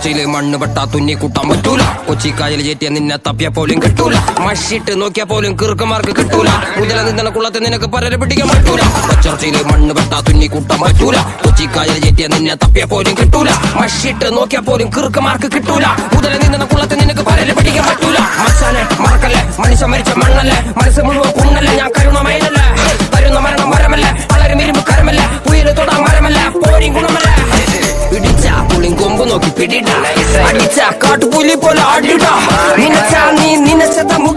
മച്ചർച്ചയിൽ മണ്ണ് പെട്ടാ തുന്നി കൂട്ടാൻ പറ്റൂല. കൊച്ചിക്കായൽ ചേറ്റിയ നിന്നെ തപ്പിയ പോലും കിട്ടൂല. മഷിട്ട് നോക്കിയ പോലും കീർക്കമാർക്ക് കിട്ടൂല. മുതല നിന്നെ കുളത്തെ നിനക്ക് പരര പിടിക്കാൻ പറ്റൂല. മച്ചർച്ചയിൽ മണ്ണ് പെട്ടാ തുന്നി കൂട്ടാൻ പറ്റൂല. കൊച്ചിക്കായൽ ചേറ്റിയ നിന്നെ തപ്പിയ പോലും കിട്ടൂല. മഷിട്ട് നോക്കിയ പോലും കീർക്കമാർക്ക് കിട്ടൂല. മുതല നിന്നെ കുളത്തെ നിനക്ക് പരര പിടിക്കാൻ പറ്റൂല. മനുഷ്യ മരിച്ച മണ്ണല്ലേ? పిడిడా అడిచా కాటు పులి పోల అడ్డుడా నిన్న నిన్న శతము